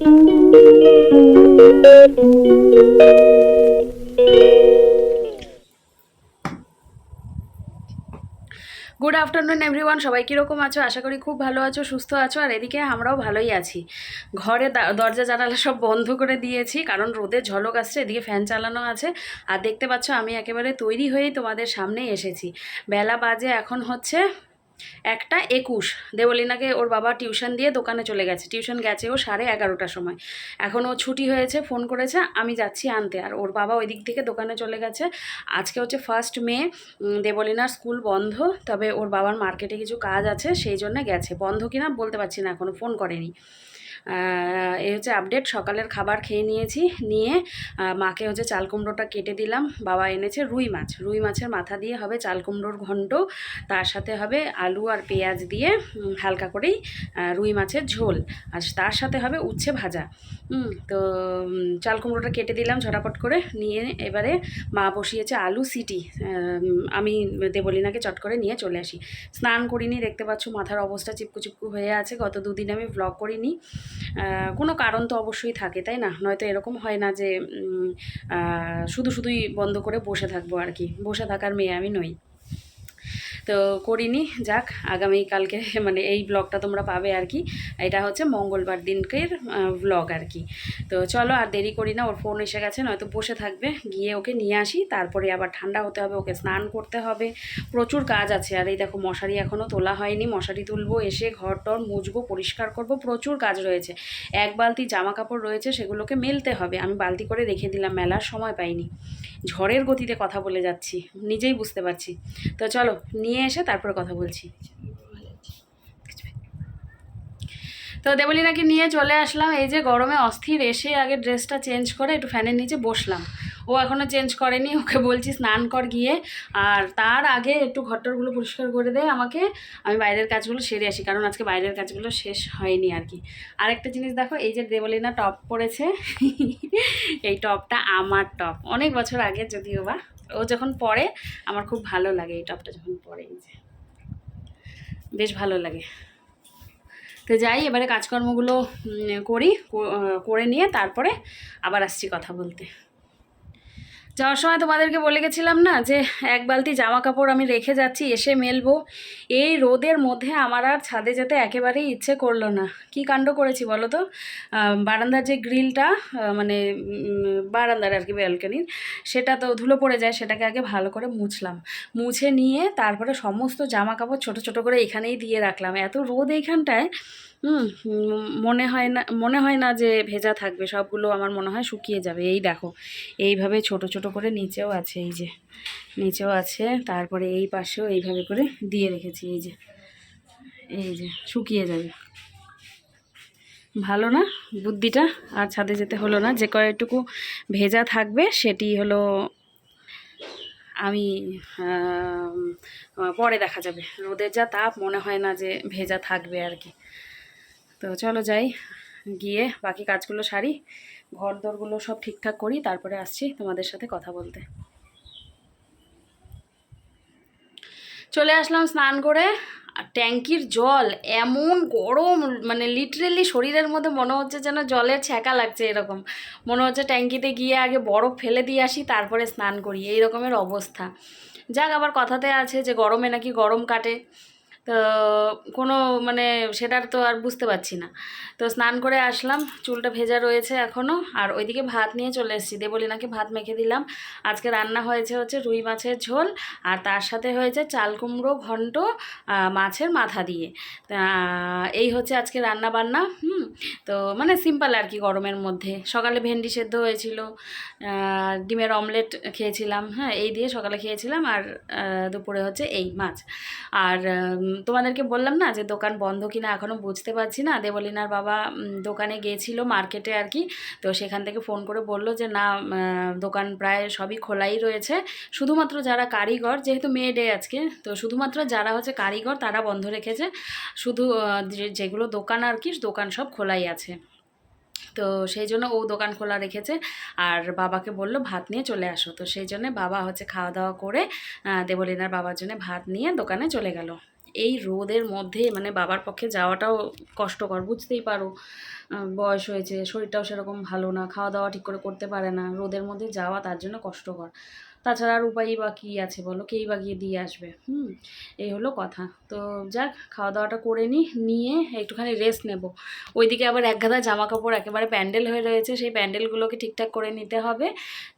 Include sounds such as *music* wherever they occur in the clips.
Good afternoon everyone সবাই কীরকম আছো? আশা করি খুব ভালো আছো, সুস্থ আছো, আর এদিকে আমরাও ভালোই আছি। ঘরে দরজা, জানালা সব বন্ধ করে দিয়েছি, কারণ রোদের ঝলক আসছে, এদিকে ফ্যান চালানো আছে। আর দেখতে পাচ্ছ, আমি একেবারে তৈরি হয়েই তোমাদের সামনে এসেছি। বেলা বাজে এখন হচ্ছে একটা একুশ। দেবলীনাকে ওর বাবা টিউশন দিয়ে দোকানে চলে গেছে। টিউশন গেছে ও সাড়ে এগারোটার সময়। এখন ও ছুটি হয়েছে, ফোন করেছে, আমি যাচ্ছি আনতে। আর ওর বাবা ওই দিক থেকে দোকানে চলে গেছে। আজকে হচ্ছে ফার্স্ট মে দেবলীনার স্কুল বন্ধ। তবে ওর বাবার মার্কেটে কিছু কাজ আছে, সেই জন্য গেছে। বন্ধ কিনা বলতে পারছি না এখনও ফোন করেনি। এই হচ্ছে আপডেট সকালের খাবার খেয়ে নিয়েছি, নিয়ে মাকে হচ্ছে চাল কুমড়োটা কেটে দিলাম, বাবা এনেছে রুই মাছ, রুই মাছের মাথা দিয়ে হবে চাল কুমড়োর ঘন্ট, তার সাথে হবে আলু আর পেঁয়াজ দিয়ে হালকা করেই রুই মাছের ঝোল, আর তার সাথে হবে উচ্ছে ভাজা তো চাল কুমড়োটা কেটে দিলাম ঝটাপট করে, নিয়ে এবারে মা বসিয়েছে আলু সিটি আমি দেবলিনাকে চট করে নিয়ে চলে আসি, স্নান করিনি, দেখতে পাচ্ছ মাথার অবস্থা চিপকু চিপকু হয়ে আছে, গত দুদিন আমি ব্লগ করিনি কোনো কারণ তো অবশ্যই থাকে, তাই না? নয়তো এরকম হয় না যে শুধু শুধুই বন্ধ করে বসে থাকব আর কি। বসে থাকার মেয়ে আমি নই। তো করিনি, যাক আগামী কালকে *laughs* মানে এই ব্লগটা তোমরা পাবে আর কি। এটা হচ্ছে মঙ্গলবার দিনকের ব্লগ আর কি। তো চলো আর দেরি করি না, ওর ফোন এসে গেছে, নয়তো বসে থাকবে। গিয়ে ওকে নিয়ে আসি, তারপরে আবার ঠান্ডা হতে হবে, ওকে স্নান করতে হবে। প্রচুর কাজ আছে, আর এই দেখো মশারি এখনও তোলা হয়নি। মশারি তুলবো, এসে ঘর টর মুছবো, পরিষ্কার করব, প্রচুর কাজ রয়েছে। এক বালতি জামা কাপড় রয়েছে, সেগুলোকে মেলতে হবে। আমি বালতি করে রেখে দিলাম, মেলার সময় পাইনি। ঝড়ের গতিতে কথা বলে যাচ্ছি, নিজেই বুঝতে পারছি। তো চলো, নিয়ে এসে তারপরে কথা বলছি। তো দেবলিনাকে নিয়ে চলে আসলাম। এই যে গরমে অস্থির, এসে আগে ড্রেসটা চেঞ্জ করে একটু ফ্যানের নিচে বসলাম। ও এখনও চেঞ্জ করেনি, ওকে বলছি স্নান কর গিয়ে। আর তার আগে একটু ঘরটরগুলো পরিষ্কার করে দেয় আমাকে। আমি বাইরের কাজগুলো সেরে আসি, কারণ আজকে বাইরের কাজগুলো শেষ হয়নি আর কি। আরেকটা জিনিস দেখো, এই যে দেবলিনা টপ পরেছে, এই টপটা আমার টপ। অনেক বছর আগে যদিও বা। ও যখন পরে আমার খুব ভালো লাগে এই টপটা যখন পরে যে। বেশ ভালো লাগে। তো যাই, এবারে কাজকর্মগুলো করি করে নিয়ে তারপরে আবার আসছি কথা বলতে। যাওয়ার সময় তোমাদেরকে বলে গেছিলাম না যে এক বালতি জামা কাপড় আমি রেখে যাচ্ছি, এসে মেলবো। এই রোদের মধ্যে আমার আর ছাদে যেতে একেবারেই ইচ্ছে করল না। কি কাণ্ড করেছি বলো তো? বারান্দার যে গ্রিলটা মানে বারান্দার আর কি ব্যালকনির, সেটা তো ধুলো পড়ে যায়, সেটাকে আগে ভালো করে মুছলাম। মুছে নিয়ে তারপরে সমস্ত জামা কাপড় ছোটো ছোটো করে এখানেই দিয়ে রাখলাম। এত রোদ এইখানটায় মনে হয় না, মনে হয় না যে ভেজা থাকবে, সবগুলো আমার মনে হয় শুকিয়ে যাবে। এই দেখো, এইভাবে ছোট ছোট করে নিচেও আছে, এই যে, নিচেও আছে, তারপরে এই পাশেও এইভাবে করে দিয়ে রেখেছি, এই যে এই যে, শুকিয়ে যাবে। ভালো না বুদ্ধিটা? আর ছাদে যেতে হলো না, যে কয়েকটুকু ভেজা থাকবে সেটি হলো আমি পরে দেখা যাবে। রোদের যা তাপ, মনে হয় না যে ভেজা থাকবে আর কি। তো চলো যাই, গিয়ে বাকি কাজগুলো সারি ঘর দরগুলো সব ঠিকঠাক করি, তারপরে আসছি তোমাদের সাথে কথা বলতে। চলে আসলাম স্নান করে ট্যাঙ্কির জল এমন গরম মানে লিটারেলি শরীরের মধ্যে মনে হচ্ছে যেন জলের ছ্যাঁকা লাগছে এরকম। মনে হচ্ছে ট্যাঙ্কিতে গিয়ে আগে বরফ ফেলে দিয়ে আসি, তারপরে স্নান করি এই রকমের অবস্থা। যাক, আবার কথাতে আছে যে গরমে নাকি গরম কাটে। তো কোনো মানে সেটার তো আর বুঝতে পারছি না। তো স্নান করে আসলাম, চুলটা ভেজা রয়েছে এখনও আর ওইদিকে ভাত নিয়ে চলে এসেছি। দেবলিনাকে ভাত মেখে দিলাম। আজকে রান্না হয়েছে হচ্ছে রুই মাছের ঝোল, আর তার সাথে হয়েছে চাল কুমড়ো ঘন্ট মাছের মাথা দিয়ে। এই হচ্ছে আজকে রান্না বান্না, হুম? তো মানে সিম্পল আর কি গরমের মধ্যে। সকালে ভেন্ডি সেদ্ধ হয়েছিল ডিমের অমলেট খেয়েছিলাম হ্যাঁ এই দিয়ে সকালে খেয়েছিলাম, আর দুপুরে হচ্ছে এই মাছ। আর তোমাদেরকে বললাম না যে দোকান বন্ধ কিনা এখনও বুঝতে পারছি না। দেবলিনার বাবা দোকানে গিয়েছিল মার্কেটে আর কি। তো সেখান থেকে ফোন করে বলল যে, না দোকান প্রায় সবই খোলাই রয়েছে। শুধুমাত্র যারা কারিগর, যেহেতু মে ডে আজকে, তো শুধুমাত্র যারা হচ্ছে কারিগর, তারা বন্ধ রেখেছে। শুধু যেগুলো দোকান আর কি, দোকান সব খোলাই আছে। তো সেই জন্য ও দোকান খোলা রেখেছে। আর বাবাকে বলল, ভাত নিয়ে চলে আসো। তো সেই জন্য বাবা হচ্ছে খাওয়া দাওয়া করে দেবলিনার বাবার জন্য ভাত নিয়ে দোকানে চলে গেল। এই রোদের মধ্যে মানে বাবার পক্ষে যাওয়াটাও কষ্টকর, বুঝতেই পারো। বয়স হয়েছে, শরীরটাও সেরকম ভালো না খাওয়া দাওয়া ঠিক করে করতে পারে না। রোদের মধ্যে যাওয়া তার জন্য কষ্টকর। তাছাড়া আর উপায়ই বা কী আছে বলো? কেই বা গিয়ে দিয়ে আসবে? হুম, এই হলো কথা। তো যাক খাওয়া দাওয়াটা করে নিই নিয়ে একটুখানি রেস্ট নেব। ওইদিকে আবার এক গাদা জামা কাপড় একেবারে প্যান্ডেল হয়ে রয়েছে, সেই প্যান্ডেলগুলোকে ঠিকঠাক করে নিতে হবে।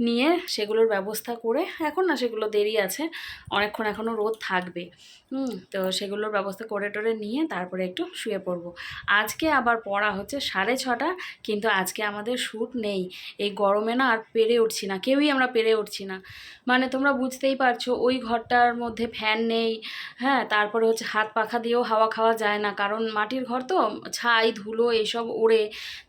নিয়ে সেগুলোর ব্যবস্থা করে, এখন না সেগুলো দেরি আছে, অনেকক্ষণ এখনও রোদ থাকবে। হুম, তো সেগুলোর ব্যবস্থা করে টোরে নিয়ে তারপরে একটু শুয়ে পড়ব। আজকে আবার পড়া হচ্ছে সাড়ে ছটা, কিন্তু আজকে আমাদের শ্যুট নেই। এই গরমে না আর পেরে উঠছি না, কেউই আমরা পেরে উঠছি না। মানে তোমরা বুঝতেই পারছ, ওই ঘরটার মধ্যে ফ্যান নেই হ্যাঁ তারপরে হচ্ছে হাত পাখা দিয়েও হাওয়া খাওয়া যায় না, কারণ মাটির ঘর তো, ছাই, ধুলো এইসব ওড়ে,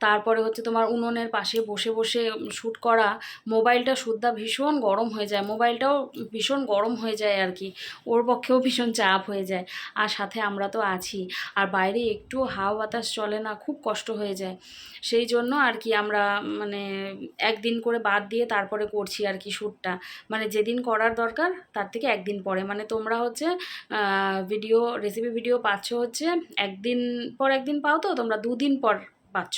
তারপরে হচ্ছে তোমার উনুনের পাশে বসে বসে শ্যুট করা, মোবাইলটা সুদ্ধা ভীষণ গরম হয়ে যায়, মোবাইলটাও ভীষণ গরম হয়ে যায় আর কি, ওর পক্ষেও ভীষণ চাপ হয়ে যায়, আর সাথে আমরা তো আছি, আর বাইরে একটু হাওয়া বাতাস চলে না, খুব কষ্ট হয়ে যায়, সেই জন্য আর কি আমরা মানে একদিন করে বাদ দিয়ে তারপরে করছি আর কি শ্যুটটা মানে যেদিন করার দরকার, তার থেকে একদিন পরে। মানে তোমরা হচ্ছে ভিডিও রেসিপি ভিডিও পাচ্ছ হচ্ছে একদিন পর একদিন পাও তো, তোমরা দুদিন পর পাচ্ছ।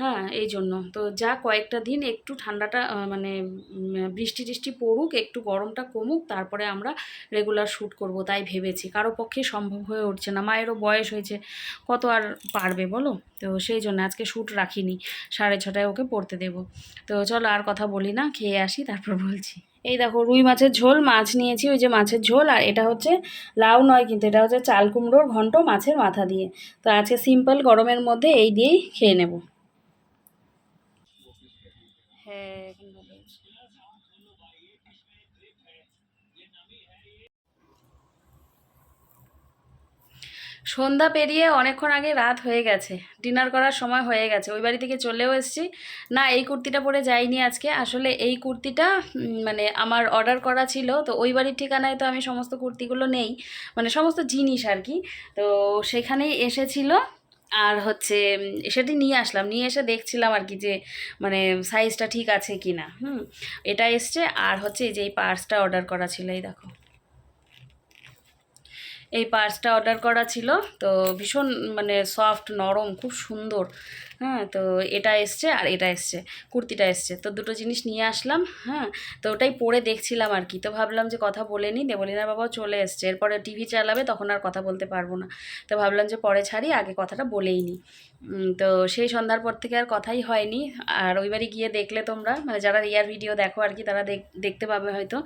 হ্যাঁ এই জন্য। তো যা কয়েকটা দিন একটু ঠান্ডাটা মানে বৃষ্টি টিষ্টি পড়ুক, একটু গরমটা কমুক, তারপরে আমরা রেগুলার শ্যুট করব, তাই ভেবেছি। কারও পক্ষে সম্ভব হয়ে উঠছে না। মায়েরও বয়স হয়েছে, কত আর পারবে বলো? তো সেই জন্য আজকে শ্যুট রাখিনি। সাড়ে ছটায় ওকে পড়তে দেবো। তো চলো আর কথা বলি না, খেয়ে আসি, তারপর বলছি। এই দেখো, রুই মাছের ঝোল, মাছ নিয়েছি, ওই যে মাছের ঝোল, আর এটা হচ্ছে লাউ নয় কিন্তু, এটা হচ্ছে চাল কুমড়োর ঘন্ট মাছের মাথা দিয়ে। তো আজকে সিম্পল গরমের মধ্যে এই দিয়েই খেয়ে নেব হ্যাঁ সন্ধ্যা পেরিয়ে অনেকক্ষণ আগে রাত হয়ে গেছে। ডিনার করার সময় হয়ে গেছে। ওই বাড়ি থেকে চলেও এসেছি। না, এই কুর্তিটা পরে যাইনি আজকে। আসলে এই কুর্তিটা মানে আমার অর্ডার করা ছিল। তো ওই বাড়ির ঠিকানায় তো আমি সমস্ত কুর্তিগুলো নেই। মানে সমস্ত জিনিস আর কি। তো সেখানেই এসেছিল। আর হচ্ছে সেটি নিয়ে আসলাম। নিয়ে এসে দেখছিলাম আর কি যে মানে সাইজটা ঠিক আছে কি না হুম, এটা এসছে। আর হচ্ছে এই যে এই পার্সটা অর্ডার করা ছিল, এই দেখো। এই পার্সটা অর্ডার করা ছিল। তো ভীষণ মানে সফট নরম খুব সুন্দর। হ্যাঁ তো এটা এসছে আর এটা এসছে, কুর্তিটা এসছে। তো দুটো জিনিস নিয়ে আসলাম হ্যাঁ তো ওটাই পরে দেখছিলাম আর কি। তো ভাবলাম যে কথা বলে নিই দেবলীনা বাবাও চলে এসছে। এরপরে টিভি চালাবে, তখন আর কথা বলতে পারব না। তো ভাবলাম যে পরে ছাড়ি, আগে কথাটা বলেই নিই। তো সেই সন্ধ্যার পর থেকে আর কথাই হয়নি। আর ওইবারই গিয়ে দেখলে তোমরা মানে যারা রিয়ার ভিডিও দেখো আর কি, তারা দেখ- দেখতে পাবে হয়তো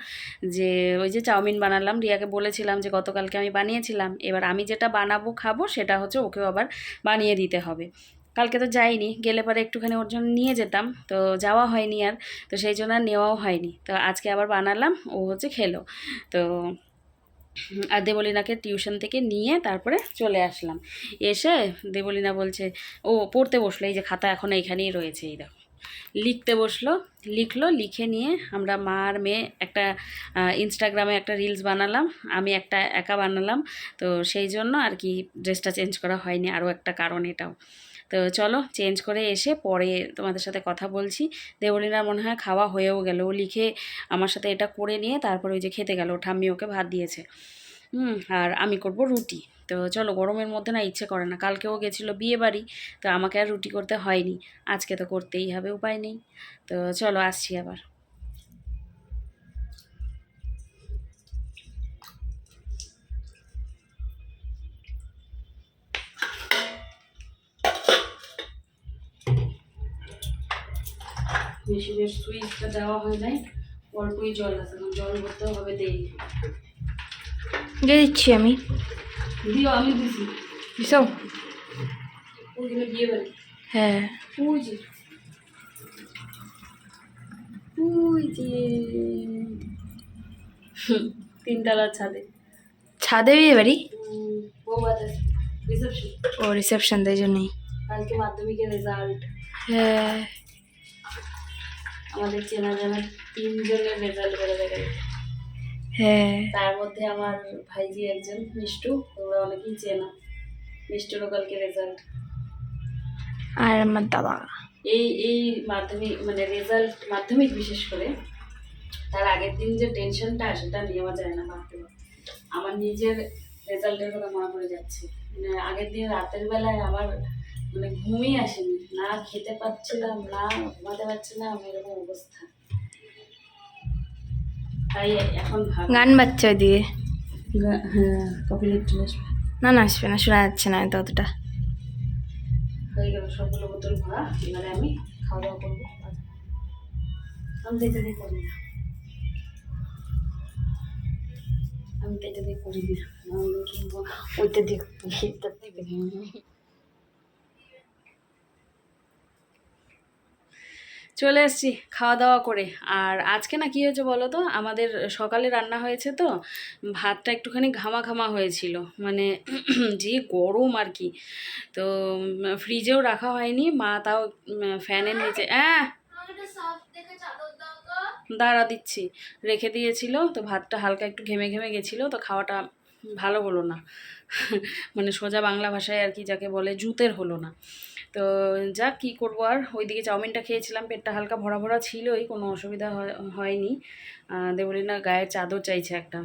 যে ওই যে চাউমিন বানালাম, রিয়াকে বলেছিলাম যে গতকালকে আমি বানিয়েছিলাম, এবার আমি যেটা বানাবো, খাব, সেটা হচ্ছে ওকেও আবার বানিয়ে দিতে হবে। কালকে তো যাইনি, গেলে পরে একটুখানি ওর জন্য নিয়ে যেতাম, তো যাওয়া হয়নি আর, তো সেই জন্য আর নেওয়াও হয়নি। তো আজকে আবার বানালাম, ও হচ্ছে খেলো। তো আর দেবলীনাকে টিউশন থেকে নিয়ে তারপরে চলে আসলাম। এসে দেবলীনা বলছে, ও পড়তে বসল, এই যে খাতা এখন এইখানেই রয়েছে, এই দেখো। লিখতে বসল, লিখলো, লিখে নিয়ে আমরা মা আর মেয়ে একটা ইনস্টাগ্রামে একটা রিলস বানালাম, আমি একটা একা বানালাম, তো সেই জন্য আর কি ড্রেসটা চেঞ্জ করা হয়নি, আরও একটা কারণ এটাও। তো চলো চেঞ্জ করে এসে পরে তোমাদের সাথে কথা বলছি। দেবলীনার মনে হয় খাওয়া হয়েও গেল। ও লিখে আমার সাথে এটা করে নিয়ে তারপরে ওই যে খেতে গেল। ঠাম্মি ওকে ভাত দিয়েছে। হুম, আর আমি করব রুটি। তো চলো গরমের মধ্যে না ইচ্ছে করে না। কালকেও গেছিল বিয়ে বাড়ি তো আমাকে আর রুটি করতে হয়নি। আজকে তো করতেই হবে, উপায় নেই। তো চলো আসছি আবার। মেশিনের সুইচটা দেওয়া হয় নাই অল্পই জল আছে জল ভরতে হবে দেরি দিয়ে দিচ্ছি আমি। দিও আমি দিছি। দিছো? ওইখানে বিয়ে বাড়ি। হ্যাঁ। ওই যে। ওই যে। তিনতলার ছাদে। ছাদে বিয়ে বাড়ি? ও রিসেপশন তাই জন্যই। কালকে মাধ্যমিকের রেজাল্ট হ্যাঁ। আমাদের চেনা জানা তিনজনের রেজাল্ট বেরোবে গেল হ্যাঁ। তার মধ্যে আমার ভাইজি একজন মিষ্টু তোমরা অনেকেই চেনা। মিষ্টুরও কালকে রেজাল্ট আর আমার দাদা। এই এই মাধ্যমিক মানে রেজাল্ট মাধ্যমিক বিশেষ করে তার আগের দিন যে টেনশনটা সেটা নেওয়া যায় না ভাবতে আমার নিজের রেজাল্টের কথা মনে পড়ে যাচ্ছে। মানে আগের দিন রাতের বেলায় আমার মানে ঘুমই আসেনি। না খেতে পাচ্ছিলাম না ঘুমাতে পারছিলাম এরকম অবস্থা। তাই এখন গান বাচ্চা দিয়ে হ্যাঁ চলে আসবে না না আসবে না শোনা যাচ্ছে না হয়তো অতটা। হয়ে গেল সবগুলো বোতল ভরা এবারে আমি খাওয়া দাওয়া করব। আমি তো এটা দিয়ে করি না। আমি তো এটা দিয়ে করি না। ওইটা দিয়ে এটা দিয়ে চলে এসেছি খাওয়া দাওয়া করে। আর আজকে না কী হয়েছে বলো তো? আমাদের সকালে রান্না হয়েছে তো, ভাতটা একটুখানি ঘামা ঘামা হয়েছিল। মানে *clears throat* যে গরম আর কি। তো ফ্রিজেও রাখা হয়নি, মা তাও ফ্যানের নিচে হ্যাঁ দাঁড়া দিচ্ছি। রেখে দিয়েছিল, তো ভাতটা হালকা একটু ঘেমে ঘেমে গেছিল, তো খাওয়াটা ভালো হলো না। *laughs* মানে সোজা বাংলা ভাষায় আর কি যাকে বলে, জুতের হলো না। তো যাক, কী করব আর? ওইদিকে চাউমিনটা খেয়েছিলাম, পেটটা হালকা ভরা ভরা ছিলই, কোনো অসুবিধা হয়- হয়নি। দেবলীনা গায়ের চাদর চাইছে একটা।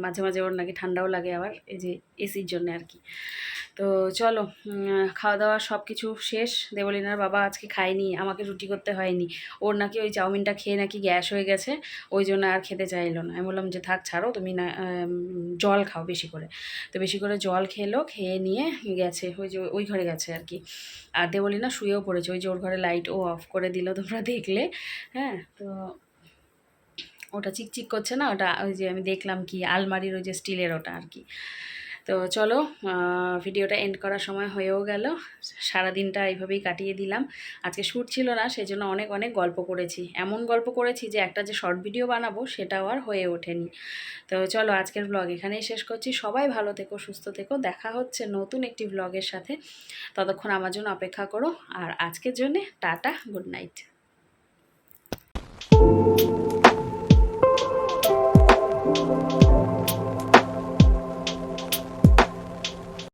মাঝে মাঝে ওর নাকি ঠান্ডাও লাগে আবার, এই যে এসির জন্য আর কি। তো চলো খাওয়া দাওয়া সব কিছু শেষ। দেবলিনার বাবা আজকে খায়নি, আমাকে রুটি করতে হয়নি। ওর নাকি ওই চাউমিনটা খেয়ে নাকি গ্যাস হয়ে গেছে, ওই জন্য আর খেতে চাইলো না। আমি বললাম যে থাক, ছাড়ো, তুমি না জল খাও বেশি করে। তো বেশি করে জল খেলো, খেয়ে নিয়ে গেছে, ওই যে, ওই ঘরে গেছে আর কি। আর দেবলীনা শুয়েও পড়েছে। ওই জোর ঘরে লাইট ও অফ করে দিল তোমরা দেখলে। হ্যাঁ তো ওটা চিকচিক করছে না? ওটা ওই যে আমি দেখলাম কি, আলমারির ওই যে স্টিলের ওটা আর কি। তো চলো ভিডিওটা এন্ড করার সময় হয়েও গেল। সারাদিনটা এইভাবেই কাটিয়ে দিলাম। আজকে শ্যুট ছিল না সেই জন্য অনেক অনেক গল্প করেছি। এমন গল্প করেছি যে একটা যে শর্ট ভিডিও বানাবো, সেটাও আর হয়ে ওঠেনি। তো চলো, আজকের ব্লগ এখানেই শেষ করছি। সবাই ভালো থেকো, সুস্থ থেকো। দেখা হচ্ছে নতুন একটি ব্লগের সাথে। ততক্ষণ আমার জন্য অপেক্ষা করো। আর আজকের জন্যে টাটা গুড নাইট